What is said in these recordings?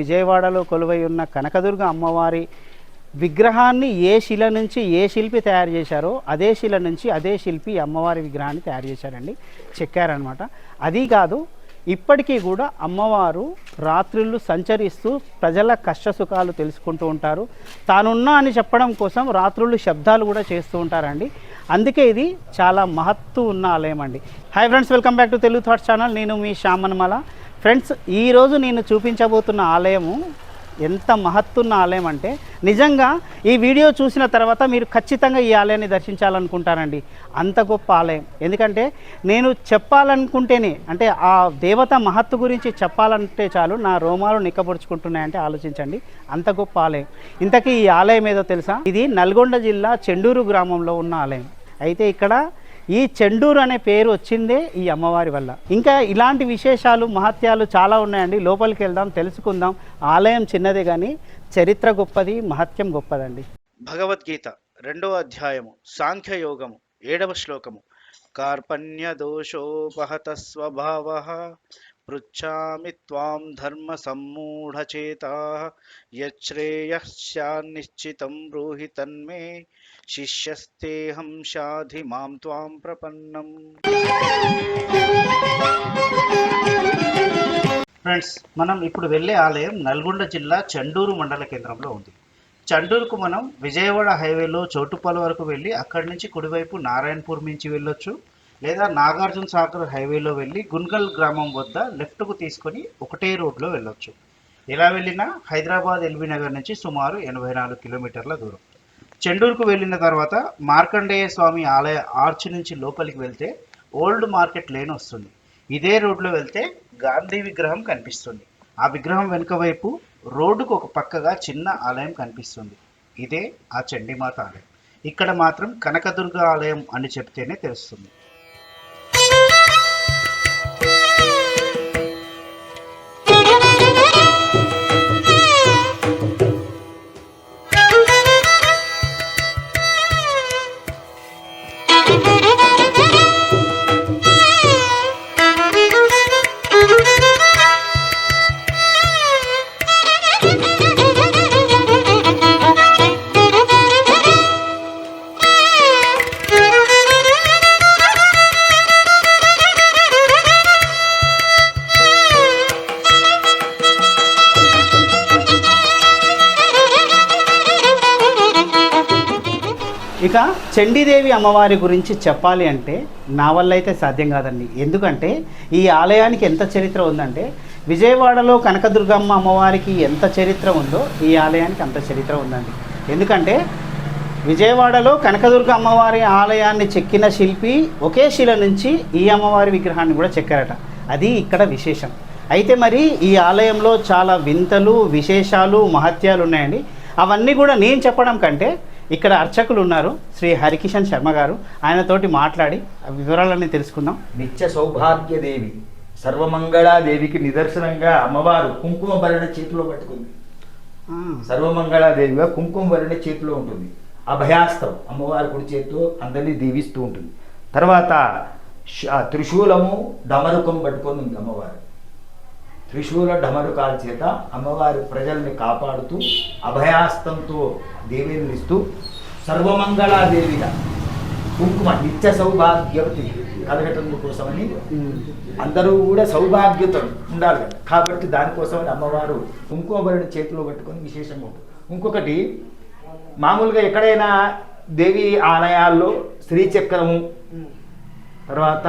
విజయవాడలో కొలువై ఉన్న కనకదుర్గ అమ్మవారి విగ్రహాన్ని ఏ శిల నుంచి ఏ శిల్పి తయారు చేశారో అదే శిల నుంచి అదే శిల్పి అమ్మవారి విగ్రహాన్ని తయారు చేశారండి. చెక్కారనమాట అది కాదు ఇప్పటికీ కూడా అమ్మవారు రాత్రుళ్ళు సంచరిస్తూ ప్రజల కష్ట సుఖాలు తెలుసుకుంటూ ఉంటారు. తానున్నా అని చెప్పడం కోసం రాత్రుళ్ళు శబ్దాలు కూడా చేస్తూ ఉంటారండి. అందుకే ఇది చాలా మహత్తు ఉన్న ఆలయం అండి hi friends welcome back to Telugu thoughts channel నేను మీ శ్యామన్మల. ఫ్రెండ్స్ ఈరోజు నేను చూపించబోతున్న ఆలయము ఎంత మహత్తున్న ఆలయం అంటే నిజంగా ఈ వీడియో చూసిన తర్వాత మీరు ఖచ్చితంగా ఈ ఆలయాన్ని దర్శించాలనుకుంటారండి. అంత గొప్ప ఆలయం. ఎందుకంటే నేను చెప్పాలనుకుంటేనే అంటే ఆ దేవత మహత్తు గురించి చెప్పాలంటే చాలు నా రోమాలు నిక్కబొడుచుకుంటున్నాయంటే ఆలోచించండి. అంత గొప్ప ఆలయం. ఇంతకీ ఈ ఆలయం ఏదో తెలుసా? ఇది నల్గొండ జిల్లా చెండూరు గ్రామంలో ఉన్న ఆలయం. అయితే ఇక్కడ ఈ చెండూరు అనే పేరు వచ్చిందే ఈ అమ్మవారి వల్ల. ఇంకా ఇలాంటి విశేషాలు మహత్యాలు చాలా ఉన్నాయండి. లోపలికి వెళ్దాం తెలుసుకుందాం. ఆలయం చిన్నదే కానీ చరిత్ర గొప్పది మహత్యం గొప్పదండి. భగవద్గీత రెండవ అధ్యాయము సాంఖ్యయోగము ఏడవ శ్లోకము. కార్పణ్య దోషోపహత స్వభావ పృచ్ఛామి త్వాం ధర్మ సమ్మూఢచేతా యశ్రేయశ్చాన్నిశ్చితం బ్రూహి తన్మే శిష్యస్తేహం శాధి మాం త్వాం ప్రపన్నం. ఫ్రెండ్స్ మనం ఇప్పుడు వెళ్ళే ఆలయం నల్గొండ జిల్లా చండూరు మండల కేంద్రంలో ఉంది. చండూరుకు మనం విజయవాడ హైవేలో చోటుపల్లి వరకు వెళ్ళి అక్కడి నుంచి కుడివైపు నారాయణపూర్ నుంచి వెళ్ళొచ్చు. లేదా నాగార్జున సాగర్ హైవేలో వెళ్ళి గున్గల్ గ్రామం వద్ద లెఫ్ట్కు తీసుకొని ఒకటే రోడ్లో వెళ్ళొచ్చు. ఎలా వెళ్ళినా హైదరాబాద్ ఎల్బీ నగర్ నుంచి సుమారు ఎనభై నాలుగు కిలోమీటర్ల దూరం. చెండూరుకు వెళ్ళిన తర్వాత మార్కండేయ స్వామి ఆలయ ఆర్చ్ నుంచి లోపలికి వెళ్తే ఓల్డ్ మార్కెట్ లేన్ వస్తుంది. ఇదే రోడ్లో వెళ్తే గాంధీ విగ్రహం కనిపిస్తుంది. ఆ విగ్రహం వెనుక వైపు రోడ్డుకు ఒక పక్కగా చిన్న ఆలయం కనిపిస్తుంది. ఇదే ఆ చండీమాత ఆలయం. ఇక్కడ మాత్రం కనకదుర్గ ఆలయం అని చెప్తేనే తెలుస్తుంది. ఇక చండీదేవి అమ్మవారి గురించి చెప్పాలి అంటే నా వల్ల అయితే సాధ్యం కాదండి. ఎందుకంటే ఈ ఆలయానికి ఎంత చరిత్ర ఉందంటే విజయవాడలో కనకదుర్గమ్మ అమ్మవారికి ఎంత చరిత్ర ఉందో ఈ ఆలయానికి అంత చరిత్ర ఉందండి. ఎందుకంటే విజయవాడలో కనకదుర్గ అమ్మవారి ఆలయాన్ని చెక్కిన శిల్పి ఒకే శిల నుంచి ఈ అమ్మవారి విగ్రహాన్ని కూడా చెక్కారట. అది ఇక్కడ విశేషం. అయితే మరి ఈ ఆలయంలో చాలా వింతలు విశేషాలు మహత్యాలు ఉన్నాయండి. అవన్నీ కూడా నేను చెప్పడం కంటే ఇక్కడ అర్చకులు ఉన్నారు శ్రీ హరికిషన్ శర్మ గారు. ఆయనతోటి మాట్లాడి ఆ వివరాలన్నీ తెలుసుకుందాం. నిత్య సౌభాగ్యదేవి సర్వమంగళాదేవికి నిదర్శనంగా అమ్మవారు కుంకుమ భరణ చేతిలో పట్టుకుంది. సర్వమంగళాదేవిగా కుంకుమ భరణ చేతిలో ఉంటుంది. అభయాస్తం అమ్మవారి కుడి చేతితో అందరినీ దీవిస్తూ ఉంటుంది. తర్వాత త్రిశూలము డమరుకం పట్టుకొని ఉంది అమ్మవారు. త్రిశూల డమరుకాల చేత అమ్మవారి ప్రజల్ని కాపాడుతూ అభయాస్తంతో దేవిని ఇస్తూ సర్వమంగళాదేవిగా కుంకుమ నిత్య సౌభాగ్యవతి కలగటం కోసమని అందరూ కూడా సౌభాగ్యత ఉండాలి కదా. కాబట్టి దానికోసమని అమ్మవారు కుంకుమ భరణి చేతిలో పట్టుకొని విశేషంగా ఉంటుంది. ఇంకొకటి మామూలుగా ఎక్కడైనా దేవి ఆలయాల్లో శ్రీచక్రము తర్వాత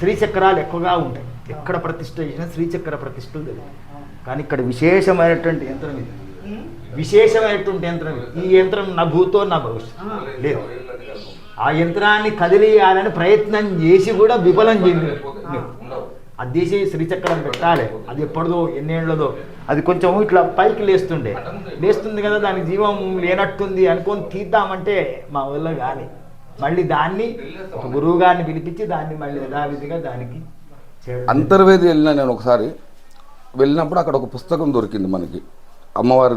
శ్రీచక్రాలు ఎక్కువగా ఉంటాయి. ఎక్కడ ప్రతిష్ట చేసినా శ్రీచక్ర ప్రతిష్టలు తెలియదు కానీ ఇక్కడ విశేషమైనటువంటి యంత్రం ఇది. విశేషమైనటువంటి యంత్రం ఇది. ఈ యంత్రం నా భూతో నా భవిష్యత్ లేదు. ఆ యంత్రాన్ని కదిలియాలని ప్రయత్నం చేసి కూడా విఫలం చేయలేదు అది తీసి శ్రీచక్రం పెట్టాలి. అది ఎప్పటిదో ఎన్నేళ్ళదో. అది కొంచెం ఇట్లా పైకి లేస్తుండే. లేస్తుంది కదా దానికి జీవం లేనట్టుంది అనుకొని తీద్దామంటే మా వల్ల కానీ మళ్ళీ దాన్ని ఒక గురువు గారిని పిలిపించి దాన్ని మళ్ళీ యథావిధిగా దానికి. అంతర్వేది వెళ్ళిన నేను ఒకసారి వెళ్ళినప్పుడు అక్కడ ఒక పుస్తకం దొరికింది మనకి అమ్మవారి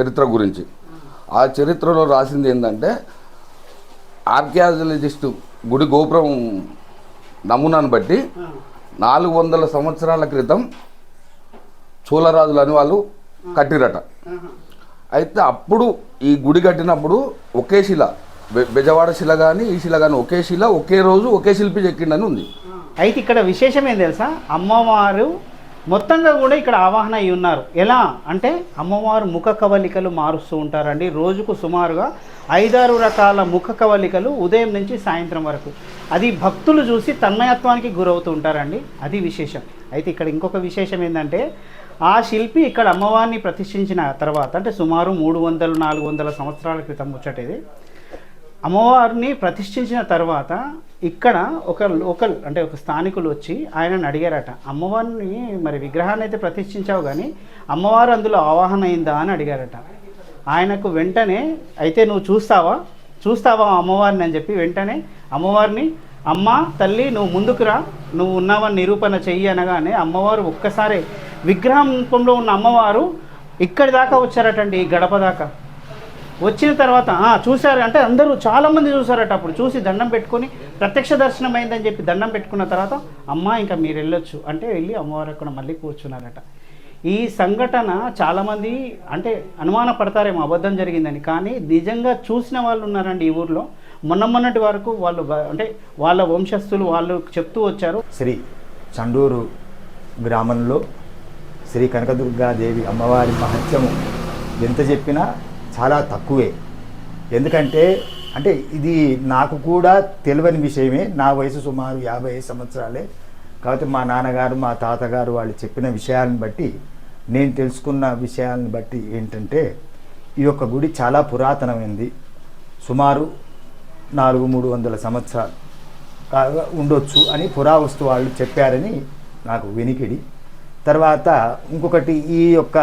చరిత్ర గురించి. ఆ చరిత్రలో రాసింది ఏంటంటే ఆర్కియాలజిస్టు గుడి గోపురం నమూనాను బట్టి నాలుగు వందల సంవత్సరాల క్రితం చోళరాజులు అని వాళ్ళు కట్టిరట. అయితే అప్పుడు ఈ గుడి కట్టినప్పుడు ఒకే శిల బె- బెజవాడ శిల కానీ ఈ శిల కానీ ఒకే శిల ఒకే రోజు ఒకే శిల్పి చెక్కిండని ఉంది. అయితే ఇక్కడ విశేషం ఏం తెలుసా? అమ్మవారు మొత్తంగా కూడా ఇక్కడ ఆవాహన అయి ఉన్నారు. ఎలా? అంటే అమ్మవారు ముఖ కవలికలు మారుస్తూ ఉంటారండి. రోజుకు సుమారుగా ఐదారు రకాల ముఖ కవలికలు ఉదయం నుంచి సాయంత్రం వరకు. అది భక్తులు చూసి తన్మయత్వానికి గురవుతూ ఉంటారండి. అది విశేషం. అయితే ఇక్కడ ఇంకొక విశేషం ఏంటంటే ఆ శిల్పి ఇక్కడ అమ్మవారిని ప్రతిష్ఠించిన తర్వాత అంటే సుమారు మూడు వందలు నాలుగు వందల సంవత్సరాల క్రితం ముచ్చటేది. అమ్మవారిని ప్రతిష్ఠించిన తర్వాత ఇక్కడ ఒక లోకల్ అంటే ఒక స్థానికులు వచ్చి ఆయనను అడిగారట. అమ్మవారిని మరి విగ్రహాన్ని అయితే ప్రతిష్ఠించావు కానీ అమ్మవారు అందులో ఆవాహన అయిందా అని అడిగారట. ఆయనకు వెంటనే అయితే నువ్వు చూస్తావా? చూస్తావా అమ్మవారిని? అని చెప్పి వెంటనే అమ్మవారిని అమ్మ తల్లి నువ్వు ముందుకు రా. నువ్వు ఉన్నావని నిరూపణ చెయ్యి అనగానే అమ్మవారు ఒక్కసారి విగ్రహం రూపంలో ఉన్న అమ్మవారు ఇక్కడి దాకా వచ్చారటండి ఈ గడప దాకా. వచ్చిన తర్వాత చూశారు. అంటే అందరూ చాలామంది చూసారట అప్పుడు. చూసి దండం పెట్టుకొని ప్రత్యక్ష దర్శనం అయిందని చెప్పి దండం పెట్టుకున్న తర్వాత అమ్మ ఇంకా మీరు వెళ్ళొచ్చు. అంటే వెళ్ళి అమ్మవారు అక్కడ మళ్ళీ కూర్చున్నారట. ఈ సంఘటన చాలామంది అంటే అనుమాన పడతారేమో అబద్ధం జరిగిందని. కానీ నిజంగా చూసిన వాళ్ళు ఉన్నారండి ఈ ఊర్లో. మొన్న మొన్నటి వరకు వాళ్ళు అంటే వాళ్ళ వంశస్థులు వాళ్ళు చెప్తూ వచ్చారు. శ్రీ చండూరు గ్రామంలో శ్రీ కనకదుర్గాదేవి అమ్మవారి మహత్యము ఎంత చెప్పినా చాలా తక్కువే. ఎందుకంటే అంటే ఇది నాకు కూడా తెలియని విషయమే. నా వయసు సుమారు యాభై ఐదు సంవత్సరాలే. కాబట్టి మా నాన్నగారు మా తాతగారు వాళ్ళు చెప్పిన విషయాలను బట్టి నేను తెలుసుకున్న విషయాలను బట్టి ఏంటంటే ఈ యొక్క గుడి చాలా పురాతనమైంది. సుమారు నాలుగు మూడు వందల సంవత్సరాలు కాగా ఉండొచ్చు అని పురావస్తు వాళ్ళు చెప్పారని నాకు వినికిడి. తర్వాత ఇంకొకటి ఈ యొక్క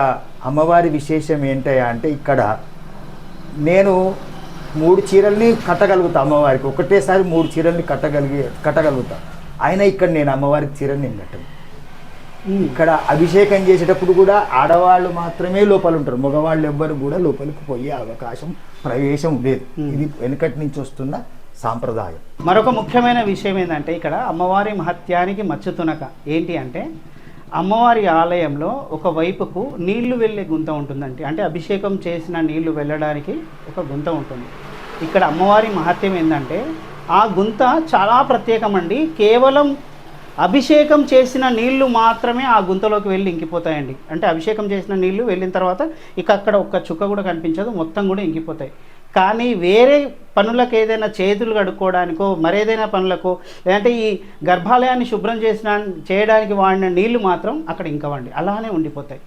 అమ్మవారి విశేషం ఏంటయ్యా అంటే ఇక్కడ నేను మూడు చీరల్ని కట్టగలుగుతా అమ్మవారికి. ఒకటేసారి మూడు చీరల్ని కట్టగలిగి కట్టగలుగుతా. అయినా ఇక్కడ నేను అమ్మవారికి చీరని నేను కట్టను. ఇక్కడ అభిషేకం చేసేటప్పుడు కూడా ఆడవాళ్ళు మాత్రమే లోపల ఉంటారు మగవాళ్ళు ఎవ్వరు కూడా లోపలికి పోయే అవకాశం ప్రవేశం లేదు. ఇది వెనుకటి నుంచి వస్తున్న సాంప్రదాయం. మరొక ముఖ్యమైన విషయం ఏంటంటే ఇక్కడ అమ్మవారి మహత్యానికి మచ్చుతునక ఏంటి అంటే అమ్మవారి ఆలయంలో ఒక వైపుకు నీళ్ళు వెళ్ళే గుంత ఉంటుందండి. అంటే అభిషేకం చేసిన నీళ్ళు వెళ్ళడానికి ఒక గుంత ఉంటుంది. ఇక్కడ అమ్మవారి మహత్యం ఏంటంటే ఆ గుంత చాలా ప్రత్యేకమండి. కేవలం అభిషేకం చేసిన నీళ్ళు మాత్రమే ఆ గుంతలోకి వెళ్ళి ఇంకిపోతాయండి. అంటే అభిషేకం చేసిన నీళ్ళు వెళ్ళిన తర్వాత ఇక అక్కడ ఒక్క చుక్క కూడా కనిపించదు. మొత్తం కూడా ఇంకిపోతాయి. కానీ వేరే పనులకు ఏదైనా చేతులు కడుక్కోవడానికో మరేదైనా పనులకో లేదంటే ఈ గర్భాలయాన్ని శుభ్రం చేసిన చేయడానికి వాడిన నీళ్ళు మాత్రం అక్కడ ఇంకవండి అలానే ఉండిపోతాయి.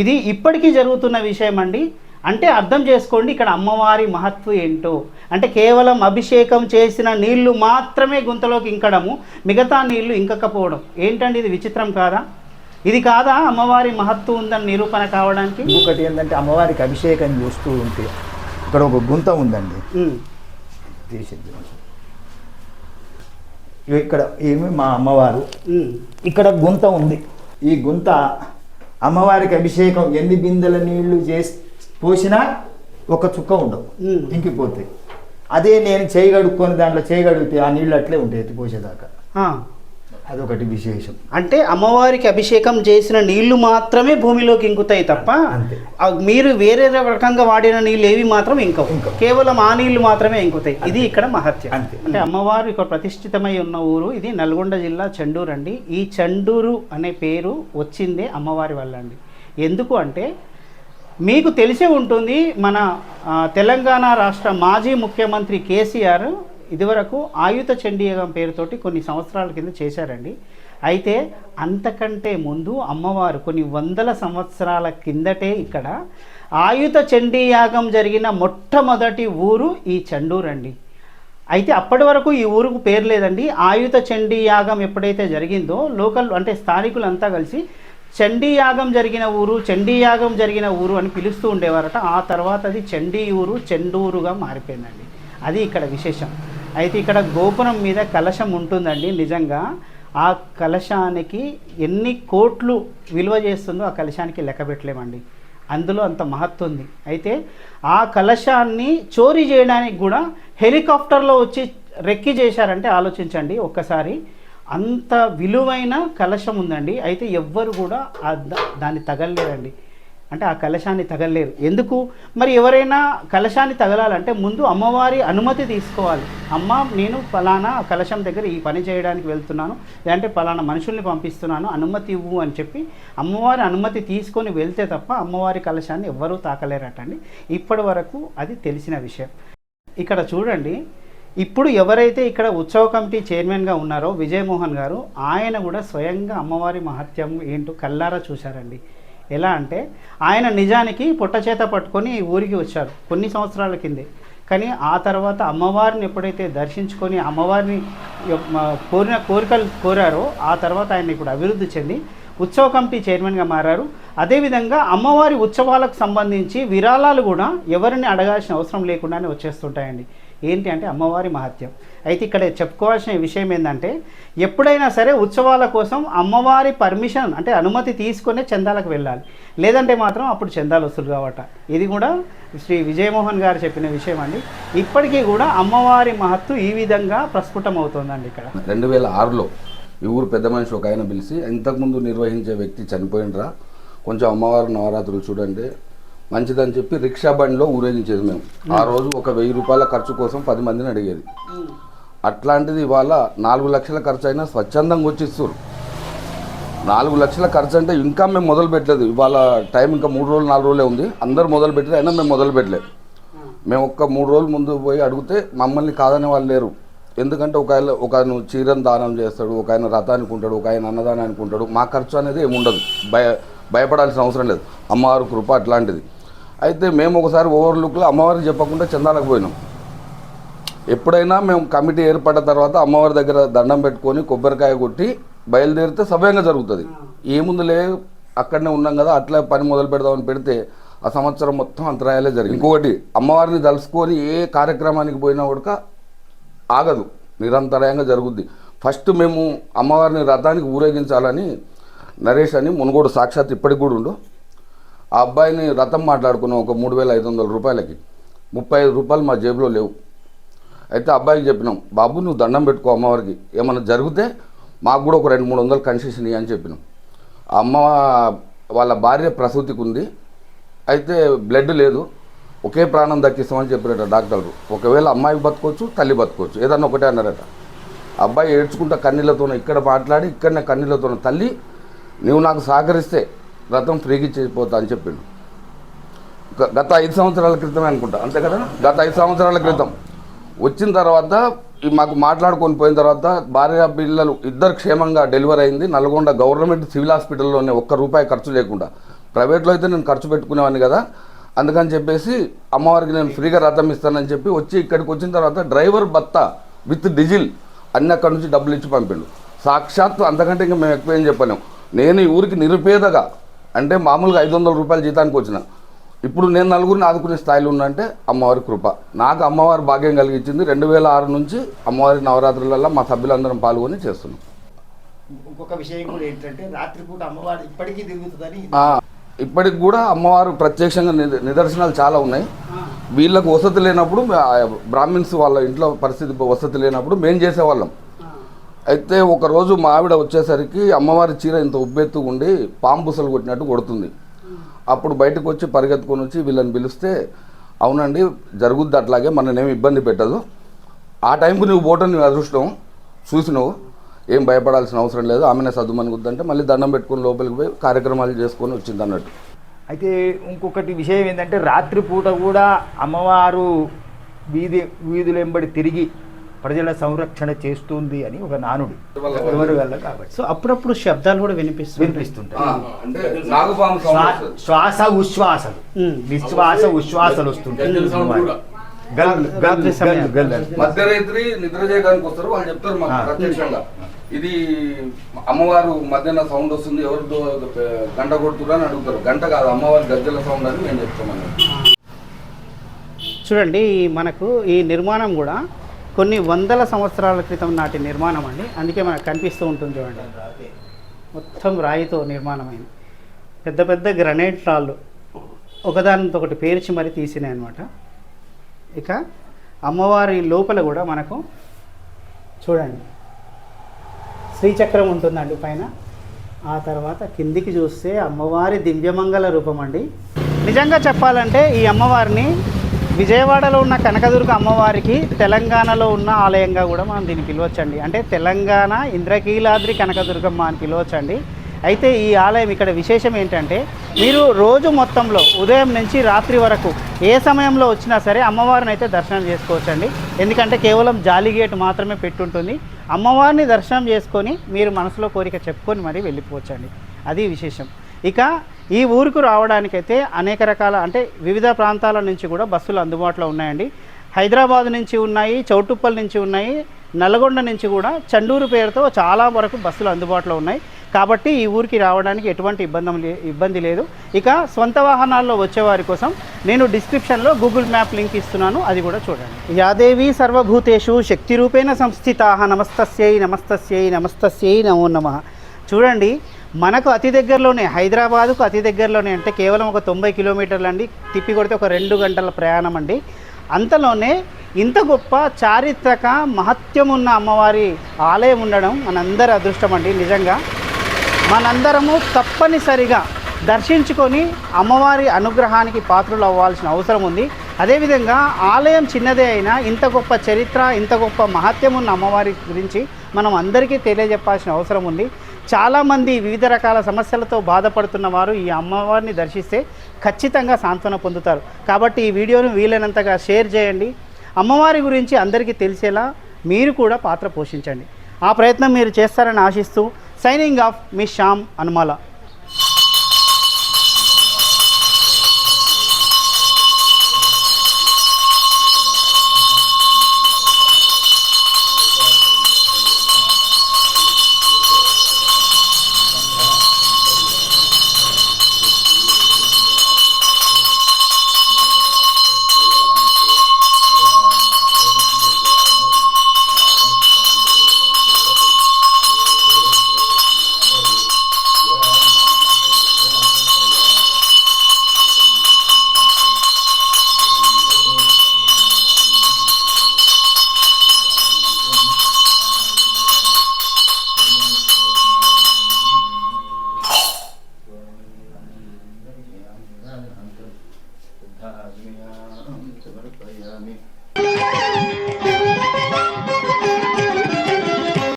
ఇది ఇప్పటికీ జరుగుతున్న విషయం అండి అంటే అర్థం చేసుకోండి ఇక్కడ అమ్మవారి మహత్వం ఏంటో. అంటే కేవలం అభిషేకం చేసిన నీళ్ళు మాత్రమే గుంతలోకి ఇంకడము మిగతా నీళ్ళు ఇంకకపోవడం. ఏంటండి ఇది విచిత్రం కాదా? ఇది కాదా అమ్మవారి మహత్వం ఉందని నిరూపణ కావడానికి? ఇంకొకటి ఏంటంటే అమ్మవారికి అభిషేకం చేస్తూ ఉంటే ఇక్కడ ఒక గుంత ఉందండి. ఇక్కడ ఏమి? మా అమ్మవారు. ఇక్కడ గుంత ఉంది. ఈ గుంత అమ్మవారికి అభిషేకం ఎన్ని బిందెల నీళ్ళు చేసి పోసినా ఒక చుక్క ఉండవు. ఇంకిపోతాయి. అదే నేను చేయగడుక్కొని దాంట్లో చేయగడిగితే ఆ నీళ్ళు అట్లే ఉంటాయి ఎత్తిపోసేదాకా. అదొకటి విశేషం. అంటే అమ్మవారికి అభిషేకం చేసిన నీళ్ళు మాత్రమే భూమిలోకి ఇంకుతాయి తప్ప మీరు వేరే రకంగా వాడిన నీళ్ళు ఏవి మాత్రం ఇంకవు. ఇంకవు. కేవలం ఆ నీళ్ళు మాత్రమే ఇంకుతాయి. ఇది ఇక్కడ మహత్యం. అంతే. అంటే అమ్మవారు ఇక్కడ ప్రతిష్ఠితమై ఉన్న ఊరు ఇది నల్గొండ జిల్లా చండూరు అండి. ఈ చండూరు అనే పేరు వచ్చిందే అమ్మవారి వల్ల అండి. ఎందుకు అంటే మీకు తెలిసే ఉంటుంది మన తెలంగాణ రాష్ట్ర మాజీ ముఖ్యమంత్రి కేసీఆర్ ఇదివరకు ఆయుధ చండీయగం పేరుతోటి కొన్ని సంవత్సరాల కింద చేశారండి. అయితే అంతకంటే ముందు అమ్మవారు కొన్ని వందల సంవత్సరాల కిందటే ఇక్కడ ఆయుధ చండీ యాగం జరిగిన మొట్టమొదటి ఊరు ఈ చండూరండి. అయితే అప్పటి వరకు ఈ ఊరుకు పేరు లేదండి. ఆయుధ చండీ యాగం ఎప్పుడైతే జరిగిందో లోకల్ అంటే స్థానికులంతా కలిసి చండీ యాగం జరిగిన ఊరు చండీ యాగం జరిగిన ఊరు అని పిలుస్తూ ఉండేవారట. ఆ తర్వాత అది చండీ ఊరు చెండూరుగా మారిపోయిందండి. అది ఇక్కడ విశేషం. అయితే ఇక్కడ గోపురం మీద కలశం ఉంటుందండి నిజంగా. ఆ కలశానికి ఎన్ని కోట్లు విలువ చేస్తుందో ఆ కలశానికి లెక్క పెట్టలేమండి. అందులో అంత మహత్వం ఉంది. అయితే ఆ కలశాన్ని చోరీ చేయడానికి కూడా హెలికాప్టర్లో వచ్చి రెక్కి చేశారంటే ఆలోచించండి ఒక్కసారి. అంత విలువైన కలశం ఉందండి. అయితే ఎవ్వరు కూడా దాన్ని తగలలేదండి. అంటే ఆ కలశాన్ని తగలలేరు ఎందుకు? మరి ఎవరైనా కలశాన్ని తగలాలంటే ముందు అమ్మవారి అనుమతి తీసుకోవాలి. అమ్మ నేను ఫలానా కలశం దగ్గర ఈ పని చేయడానికి వెళ్తున్నాను లేదంటే ఫలానా మనుషుల్ని పంపిస్తున్నాను అనుమతి ఇవ్వు అని చెప్పి అమ్మవారి అనుమతి తీసుకొని వెళ్తే తప్ప అమ్మవారి కలశాన్ని ఎవ్వరూ తాకలేరటండి. ఇప్పటి వరకు అది తెలిసిన విషయం. ఇక్కడ చూడండి ఇప్పుడు ఎవరైతే ఇక్కడ ఉత్సవ కమిటీ చైర్మన్గా ఉన్నారో విజయమోహన్ గారు ఆయన కూడా స్వయంగా అమ్మవారి మహత్యం ఏంటో కల్లారా చూశారండి. ఎలా అంటే ఆయన నిజానికి పుట్ట చేత పట్టుకొని ఊరికి వచ్చారు కొన్ని సంవత్సరాల కిందే. కానీ ఆ తర్వాత అమ్మవారిని ఎప్పుడైతే దర్శించుకొని అమ్మవారిని కోరిన కోరికలు కోరారో ఆ తర్వాత ఆయన ఇప్పుడు అభివృద్ధి చెంది ఉత్సవ కమిటీ చైర్మన్గా మారారు. అదేవిధంగా అమ్మవారి ఉత్సవాలకు సంబంధించి విరాళాలు కూడా ఎవరిని అడగాల్సిన అవసరం లేకుండానే వచ్చేస్తుంటాయండి. ఏంటి అంటే అమ్మవారి మహత్యం. అయితే ఇక్కడ చెప్పుకోవాల్సిన విషయం ఏంటంటే ఎప్పుడైనా సరే ఉత్సవాల కోసం అమ్మవారి పర్మిషన్ అంటే అనుమతి తీసుకునే చందాలకు వెళ్ళాలి. లేదంటే మాత్రం అప్పుడు చందాలు వసూలు కావట. ఇది కూడా శ్రీ విజయమోహన్ గారు చెప్పిన విషయం అండి. ఇప్పటికీ కూడా అమ్మవారి మహత్తు ఈ విధంగా ప్రస్ఫుటం అవుతుందండి ఇక్కడ. రెండు వేల ఆరులో ఈ ఊరు పెద్ద మనిషి ఒక ఆయన పిలిచి ఇంతకుముందు నిర్వహించే వ్యక్తి చనిపోయినరా? కొంచెం అమ్మవారి నవరాత్రులు చూడండి మంచిదని చెప్పి రిక్షా బండిలో ఊరేగించేది మేము. ఆ రోజు ఒక వెయ్యి రూపాయల ఖర్చు కోసం పది మందిని అడిగేది. అట్లాంటిది ఇవాళ నాలుగు లక్షల ఖర్చు అయినా స్వచ్ఛందంగా వచ్చి ఇస్తారు నాలుగు లక్షల ఖర్చు అంటే ఇంకా మేము మొదలు పెట్టలేదు. ఇవాళ టైం ఇంకా మూడు రోజులు నాలుగు రోజులే ఉంది. అందరు మొదలు పెట్టలేదు అయినా మేము మొదలు పెట్టలేదు. మేము ఒక్క మూడు రోజులు ముందు పోయి అడిగితే మమ్మల్ని కాదనే వాళ్ళు లేరు. ఎందుకంటే ఒక ఆయన ఒక ఆయన చీరను దానం చేస్తాడు ఒక ఆయన రథానికి ఉంటాడు ఒక ఆయన అన్నదానానికి ఉంటాడు మా ఖర్చు అనేది ఏమి ఉండదు భయ భయపడాల్సిన అవసరం లేదు. అమ్మవారి కృప అట్లాంటిది. అయితే మేము ఒకసారి ఓవర్లుక్లో అమ్మవారికి చెప్పకుండా చందాలకు పోయినాం. ఎప్పుడైనా మేము కమిటీ ఏర్పడ్డ తర్వాత అమ్మవారి దగ్గర దండం పెట్టుకొని కొబ్బరికాయ కొట్టి బయలుదేరితే సవ్యంగా జరుగుతుంది. ఏముందులే అక్కడనే ఉన్నాం కదా అట్లా పని మొదలు పెడదామని పెడితే ఆ సంవత్సరం మొత్తం అంతరాయాలే జరిగింది. ఇంకొకటి అమ్మవారిని తలుసుకొని ఏ కార్యక్రమానికి పోయినా కూడా ఆగదు. నిరంతరాయంగా జరుగుద్ది. ఫస్ట్ మేము అమ్మవారిని రథానికి ఊరేగించాలని నరేష్ అని మునుగోడు సాక్షాత్ ఇప్పటికి కూడా ఉండు. ఆ అబ్బాయిని రథం మాట్లాడుకున్నాం ఒక మూడు వేల ఐదు వందల రూపాయలకి ముప్పై ఐదు రూపాయలు మా జేబులో లేవు. అయితే అబ్బాయికి చెప్పినాం బాబు నువ్వు దండం పెట్టుకో అమ్మవారికి. ఏమైనా జరిగితే మాకు కూడా ఒక రెండు మూడు వందలు కన్సెషన్ ఇవ్వు అని చెప్పినాం. ఆ అమ్మ వాళ్ళ భార్య ప్రసూతికి ఉంది. అయితే బ్లడ్ లేదు. ఒకే ప్రాణం దక్కిస్తామని చెప్పారట డాక్టర్లు. ఒకవేళ అమ్మాయి బతకొచ్చు తల్లి బతకొచ్చు. ఏదన్నా ఒకటే అన్నారట. అబ్బాయి ఏడ్చుకుంటా కన్నీళ్ళతోనే ఇక్కడ మాట్లాడి ఇక్కడనే కన్నీళ్ళతోనే తల్లి నువ్వు నాకు సహకరిస్తే రథం ఫ్రీకి ఇచ్చేసిపోతా అని చెప్పిండు. గ- గత ఐదు సంవత్సరాల క్రితమే అనుకుంటా. అంతే కదా? గత ఐదు సంవత్సరాల క్రితం. వచ్చిన తర్వాత మాకు మాట్లాడుకొని పోయిన తర్వాత భార్య పిల్లలు ఇద్దరు క్షేమంగా డెలివరీ అయింది. నల్గొండ గవర్నమెంట్ సివిల్ హాస్పిటల్లోనే ఒక్క రూపాయి ఖర్చు లేకుండా. ప్రైవేట్లో అయితే నేను ఖర్చు పెట్టుకునేవాడిని కదా. అందుకని చెప్పేసి అమ్మవారికి నేను ఫ్రీగా రథం ఇస్తానని చెప్పి వచ్చి ఇక్కడికి వచ్చిన తర్వాత డ్రైవర్ భర్త విత్ డీజిల్ అన్ని అక్కడి నుంచి డబ్బులు ఇచ్చి పంపిండు. సాక్షాత్తు అంతకంటే ఇంకా మేము ఎక్కువ ఏం చెప్పలేము నేను ఈ ఊరికి నిరుపేదగా అంటే మామూలుగా ఐదు వందల రూపాయల జీతానికి వచ్చిన. ఇప్పుడు నేను నలుగురిని ఆదుకునే స్థాయిలో ఉన్నా అంటే అమ్మవారి కృప. నాకు అమ్మవారి భాగ్యం కలిగించింది రెండు వేల ఆరు నుంచి అమ్మవారి నవరాత్రులలో మా సభ్యులందరం పాల్గొని చేస్తున్నాం. ఇంకొక విషయం కూడా ఏంటంటే రాత్రిపూట అమ్మవారు ఇప్పటికీ తిరుగుతుందని ఇప్పటికి కూడా అమ్మవారు ప్రత్యక్షంగా నిద- నిదర్శనాలు చాలా ఉన్నాయి. వీళ్ళకు వసతి లేనప్పుడు బ్రాహ్మిన్స్ వాళ్ళ ఇంట్లో పరిస్థితి వసతి లేనప్పుడు మేము చేసేవాళ్ళం. అయితే ఒకరోజు మా ఆవిడ వచ్చేసరికి అమ్మవారి చీర ఇంత ఉబ్బెత్తు ఉండి పాము కొట్టినట్టు కొడుతుంది. అప్పుడు బయటకు వచ్చి పరిగెత్తుకొని వచ్చి వీళ్ళని పిలిస్తే అవునండి జరుగుద్ది అట్లాగే మననేమి ఇబ్బంది పెట్టదు. ఆ టైంకి నువ్వు పోవటం నీ అదృష్టం. చూసినావు ఏం భయపడాల్సిన అవసరం లేదు ఆమెనే సర్దుమనుగుద్దంటే మళ్ళీ దండం పెట్టుకొని లోపలికి పోయి కార్యక్రమాలు చేసుకొని వచ్చింది అన్నట్టు. అయితే ఇంకొకటి విషయం ఏంటంటే రాత్రిపూట కూడా అమ్మవారు వీధి వీధులు వెంబడి తిరిగి ప్రజల సంరక్షణ చేస్తుంది అని ఒక నానుడు. ఎవరి వల్ల కాబట్టి. సో అప్పుడప్పుడు శబ్దాలు కూడా వినిపిస్తుంది వినిపిస్తుంటాయి. శ్వాస ఉచ్ఛ్వాసలు ఉమ్. నిశ్వాస ఉచ్ఛ్వాసలు వస్తుంటాయి. మధ్యరాత్రి నిద్ర చేయడానికి వస్తారు. వాళ్ళు చెప్తారు మాకు. ప్రత్యక్షంగా. ఇది అమ్మవారు మధ్యాహ్న సౌండ్ వస్తుంది. ఎవరు దో- గంట కొడుతురు అని అడుగుతారు. గంట కాదు అమ్మవారి గజ్జల సౌండ్ అని మేము చెప్తామని చూడండి మనకు ఈ నిర్మాణం కూడా కొన్ని వందల సంవత్సరాల క్రితం నాటి నిర్మాణం అండి. అందుకే మనకు కనిపిస్తూ ఉంటుంది చూడండి. మొత్తం రాయితో నిర్మాణమైంది. పెద్ద పెద్ద గ్రనైట్ రాళ్ళు ఒకదానితో ఒకటి పేర్చి మరీ తీసినాయి అనమాట ఇక అమ్మవారి లోపల కూడా మనకు చూడండి. శ్రీచక్రం ఉంటుందండి పైన. ఆ తర్వాత కిందికి చూస్తే అమ్మవారి దివ్యమంగళ రూపం అండి. నిజంగా చెప్పాలంటే ఈ అమ్మవారిని విజయవాడలో ఉన్న కనకదుర్గ అమ్మవారికి తెలంగాణలో ఉన్న ఆలయంగా కూడా మనం దీన్ని పిలవచ్చండి. అంటే తెలంగాణ ఇంద్రకీలాద్రి కనకదుర్గమ్మ అని పిలవచ్చండి. అయితే ఈ ఆలయం ఇక్కడ విశేషం ఏంటంటే మీరు రోజు మొత్తంలో ఉదయం నుంచి రాత్రి వరకు ఏ సమయంలో వచ్చినా సరే అమ్మవారిని అయితే దర్శనం చేసుకోవచ్చండి. ఎందుకంటే కేవలం జాలి గేట్ మాత్రమే పెట్టుంటుంది. అమ్మవారిని దర్శనం చేసుకొని మీరు మనసులో కోరిక చెప్పుకొని మరీ వెళ్ళిపోవచ్చండి. అది విశేషం. ఇక ఈ ఊరుకు రావడానికైతే అనేక రకాల అంటే వివిధ ప్రాంతాల నుంచి కూడా బస్సులు అందుబాటులో ఉన్నాయండి. హైదరాబాద్ నుంచి ఉన్నాయి చౌటుప్పల్ నుంచి ఉన్నాయి నల్గొండ నుంచి కూడా చండూరు పేరుతో చాలా వరకు బస్సులు అందుబాటులో ఉన్నాయి. కాబట్టి ఈ ఊరికి రావడానికి ఎటువంటి ఇబ్బంది లే- ఇబ్బంది లేదు. ఇక సొంత వాహనాల్లో వచ్చేవారి కోసం నేను డిస్క్రిప్షన్లో గూగుల్ మ్యాప్ లింక్ ఇస్తున్నాను అది కూడా చూడండి. యాదేవి సర్వభూతేషు శక్తి రూపేణ సంస్థితా నమస్తస్యై నమస్తస్యై నమస్తస్యై నమో నమ. చూడండి మనకు అతి దగ్గరలోనే హైదరాబాదుకు అతి దగ్గరలోనే అంటే కేవలం ఒక తొంభై కిలోమీటర్లు అండి. తిప్పి కొడితే ఒక రెండు గంటల ప్రయాణం అండి. అంతలోనే ఇంత గొప్ప చారిత్రక మహత్యం ఉన్న అమ్మవారి ఆలయం ఉండడం మనందరి అదృష్టం అండి నిజంగా. మనందరము తప్పనిసరిగా దర్శించుకొని అమ్మవారి అనుగ్రహానికి పాత్రలు అవ్వాల్సిన అవసరం ఉంది. అదేవిధంగా ఆలయం చిన్నదే అయినా ఇంత గొప్ప చరిత్ర ఇంత గొప్ప మహత్యం ఉన్న అమ్మవారి గురించి మనం అందరికీ తెలియజెప్పాల్సిన అవసరం ఉంది. చాలామంది వివిధ రకాల సమస్యలతో బాధపడుతున్న వారు ఈ అమ్మవారిని దర్శిస్తే ఖచ్చితంగా సాంత్వన పొందుతారు. కాబట్టి ఈ వీడియోను వీలైనంతగా షేర్ చేయండి. అమ్మవారి గురించి అందరికీ తెలిసేలా మీరు కూడా పాత్ర పోషించండి. ఆ ప్రయత్నం మీరు చేస్తారని ఆశిస్తూ సైనింగ్ ఆఫ్ మీ శ్యామ్ అనుమాల.